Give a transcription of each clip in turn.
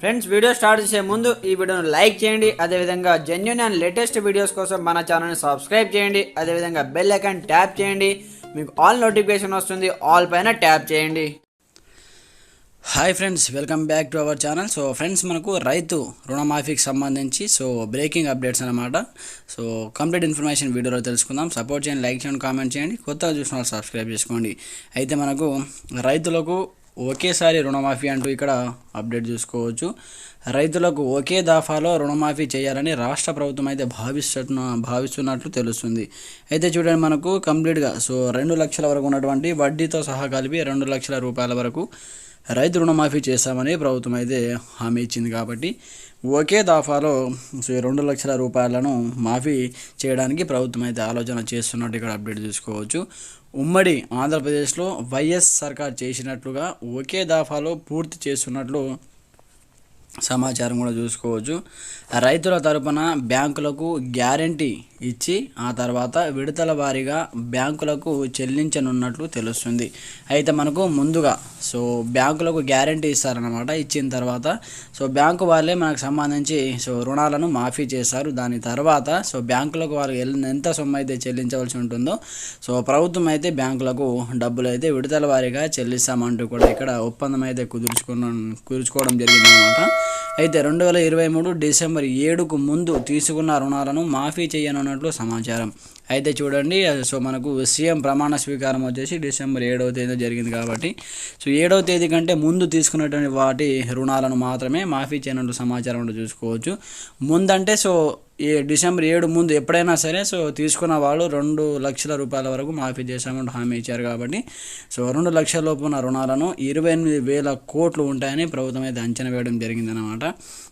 Friends video start చేసే ముందు ఈ వీడియోను లైక్ చేయండి. అదేవిధంగా జెన్యున్ అండ్ లేటెస్ట్ వీడియోస్ కోసం మన ఛానల్ని సబ్స్క్రైబ్ చేయండి. అదేవిధంగా బెల్ ఐకాన్ ట్యాప్ చేయండి. మీకు ఆల్ నోటిఫికేషన్ వస్తుంది. ఆల్ పైన ట్యాప్ చేయండి. Hi friends welcome back to our channel so friends మనకు రైతు రుణమాఫీకి సంబంధించి సో బ్రేకింగ్ అప్డేట్స్ అనమాట సో కంప్లీట్ ఇన్ఫర్మేషన్ వీడియోలో తెలుసుకుందాం. సపోర్ట్ చేయండి లైక్ చేయండి కామెంట్ చేయండి. కొత్తగా చూసిన వాళ్ళు సబ్స్క్రైబ్ చేసుకోండి. అయితే మనకు రైతులకు ఒకేసారి రుణమాఫీ అంటూ ఇక్కడ అప్డేట్ చూసుకోవచ్చు. రైతులకు ఒకే దఫాలో రుణమాఫీ చేయాలని రాష్ట్ర ప్రభుత్వం అయితే భావిస్తున్న భావిస్తున్నట్లు తెలుస్తుంది. అయితే చూడండి మనకు కంప్లీట్గా. సో రెండు లక్షల వరకు ఉన్నటువంటి వడ్డీతో సహా కలిపి రెండు లక్షల రూపాయల వరకు రైతు రుణమాఫీ చేస్తామని ప్రభుత్వం అయితే హామీ ఇచ్చింది కాబట్టి ఒకే దాఫాలో రెండు లక్షల రూపాయలను మాఫీ చేయడానికి ప్రభుత్వం అయితే ఆలోచన చేస్తున్నట్టు ఇక్కడ అప్డేట్ చూసుకోవచ్చు. ఉమ్మడి ఆంధ్రప్రదేశ్లో వైఎస్ సర్కార్ చేసినట్లుగా ఒకే దాఫాలో పూర్తి చేస్తున్నట్లు సమాచారం కూడా చూసుకోవచ్చు. రైతుల తరపున బ్యాంకులకు గ్యారంటీ ఇచ్చి ఆ తర్వాత విడతల వారీగా బ్యాంకులకు చెల్లించనున్నట్లు తెలుస్తుంది. అయితే మనకు ముందుగా సో బ్యాంకులకు గ్యారంటీ ఇస్తారనమాట ఇచ్చిన తర్వాత. సో బ్యాంకు వాళ్ళే మనకు సంబంధించి సో రుణాలను మాఫీ చేస్తారు. దాని తర్వాత సో బ్యాంకులకు వాళ్ళు ఎంత సొమ్ము అయితే చెల్లించవలసి ఉంటుందో సో ప్రభుత్వం అయితే బ్యాంకులకు డబ్బులు అయితే విడతల వారీగా చెల్లిస్తామంటూ కూడా ఇక్కడ ఒప్పందం అయితే కుదుర్చుకున్న కుదుర్చుకోవడం జరిగిందనమాట అయితే రెండు వేల ఇరవై మూడు డిసెంబర్ ఏడుకు ముందు తీసుకున్న రుణాలను మాఫీ చేయనున్నట్లు సమాచారం. అయితే చూడండి సో మనకు సీఎం ప్రమాణ స్వీకారం వచ్చేసి డిసెంబర్ ఏడవ తేదీ జరిగింది కాబట్టి సో ఏడవ తేదీ కంటే ముందు తీసుకున్నటువంటి వాటి రుణాలను మాత్రమే మాఫీ చేయనట్లు సమాచారం చూసుకోవచ్చు. ముందంటే సో ఈ డిసెంబర్ ఏడు ముందు ఎప్పుడైనా సరే సో తీసుకున్న వాళ్ళు రెండు లక్షల రూపాయల వరకు మాఫీ చేశామని హామీ ఇచ్చారు కాబట్టి సో రెండు లక్షల లోపు ఉన్న రుణాలను ఇరవై ఎనిమిది వేల కోట్లు ఉంటాయని ప్రభుత్వం అయితే అంచనా వేయడం జరిగిందనమాట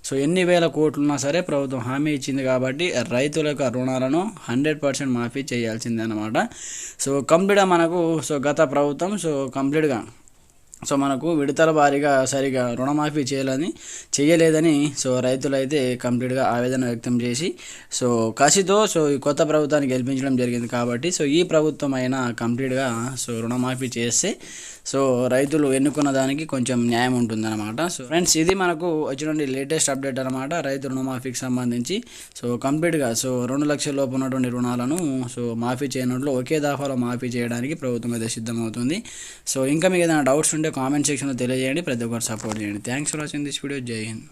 సో ఎన్ని వేల కోట్లు ఉన్నా సరే ప్రభుత్వం హామీ ఇచ్చింది కాబట్టి రైతుల యొక్క రుణాలను హండ్రెడ్ పర్సెంట్ మాఫీ చేయాల్సిందే అనమాట సో కంప్లీట్గా మనకు సో గత ప్రభుత్వం సో కంప్లీట్గా సో మనకు విడతల వారీగా సరిగా రుణమాఫీ చేయాలని చేయలేదని సో రైతులు అయితే కంప్లీట్గా ఆవేదన వ్యక్తం చేసి సో కసితో సో ఈ కొత్త ప్రభుత్వాన్ని గెలిపించడం జరిగింది కాబట్టి సో ఈ ప్రభుత్వం అయినా కంప్లీట్గా సో రుణమాఫీ చేస్తే సో రైతులు ఎన్నుకున్న దానికి కొంచెం న్యాయం ఉంటుందన్నమాట. సో ఫ్రెండ్స్ ఇది మనకు వచ్చినటువంటి లేటెస్ట్ అప్డేట్ అనమాట రైతు రుణమాఫీకి సంబంధించి సో కంప్లీట్గా సో రెండు లక్షల లోపు ఉన్నటువంటి రుణాలను సో మాఫీ చేయనట్లు ఒకే దఫాలో మాఫీ చేయడానికి ప్రభుత్వం అయితే సిద్ధమవుతుంది. సో ఇంకా మీకు ఏదైనా డౌట్స్ ఉంటే కామెంట్ సెక్షన్లో తెలియజేయండి. ప్రతి ఒక్కరు సపోర్ట్ చేయండి. Thanks for watching this video Jai Hind